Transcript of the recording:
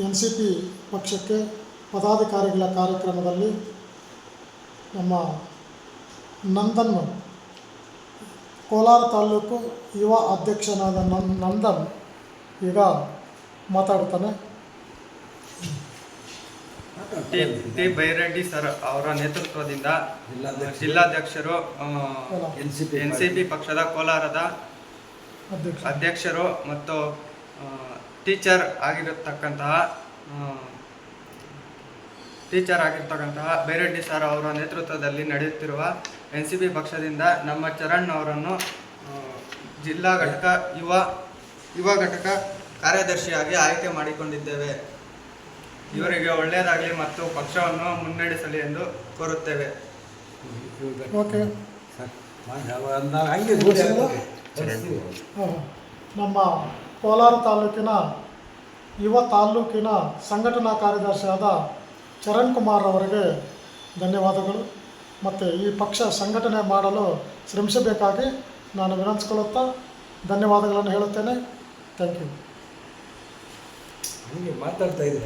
N C P ಪಕ್ಷಕ್ಕೆ ಪದಾಧಿಕಾರಿಗಳ ಕಾರ್ಯಕ್ರಮದಲ್ಲಿ ನಮ್ಮ ನಂದನ್ ಕೋಲಾರ ತಾಲೂಕು ಯುವ ಅಧ್ಯಕ್ಷನಾದ ನನ್ ನಂದನ್ ಈಗ ಮಾತಾಡ್ತಾನೆ. ಟಿ ಟಿ ಬೈರೆಡ್ಡಿ ಸರ್ ಅವರ ನೇತೃತ್ವದಿಂದ ಜಿಲ್ಲಾಧ್ಯಕ್ಷರು. N C P N C P ಪಕ್ಷದ ಕೋಲಾರದ ಅಧ್ಯಕ್ಷ ಅಧ್ಯಕ್ಷರು ಮತ್ತು ಟೀಚರ್ ಆಗಿರತಕ್ಕಂತಹ ಟೀಚರ್ ಆಗಿರ್ತಕ್ಕಂತಹ ಬೇರೆಡ್ಡಿ ಸರ್ ಅವರ ನೇತೃತ್ವದಲ್ಲಿ ನಡೆಯುತ್ತಿರುವ ಎನ್ ಸಿ ಬಿ ಪಕ್ಷದಿಂದ ನಮ್ಮ ಚರಣ್ ಅವರನ್ನು ಜಿಲ್ಲಾ ಘಟಕ ಯುವ ಯುವ ಘಟಕ ಕಾರ್ಯದರ್ಶಿಯಾಗಿ ಆಯ್ಕೆ ಮಾಡಿಕೊಂಡಿದ್ದೇವೆ. ಇವರಿಗೆ ಒಳ್ಳೆಯದಾಗಲಿ ಮತ್ತು ಪಕ್ಷವನ್ನು ಮುನ್ನಡೆಸಲಿ ಎಂದು ಕೋರುತ್ತೇವೆ. ನಮ್ಮ ಕೋಲಾರ ತಾಲೂಕಿನ ಯುವ ತಾಲೂಕಿನ ಸಂಘಟನಾ ಕಾರ್ಯದರ್ಶಿಯಾದ ಚರಣ್ ಕುಮಾರ್ ಅವರಿಗೆ ಧನ್ಯವಾದಗಳು. ಮತ್ತು ಈ ಪಕ್ಷ ಸಂಘಟನೆ ಮಾಡಲು ಶ್ರಮಿಸಬೇಕಾಗಿ ನಾನು ವಿನಂತಿಸ್ಕೊಳ್ಳುತ್ತಾ ಧನ್ಯವಾದಗಳನ್ನು ಹೇಳುತ್ತೇನೆ. Thank you. ಮಾತಾಡ್ತಾ ಇದ್ರೆ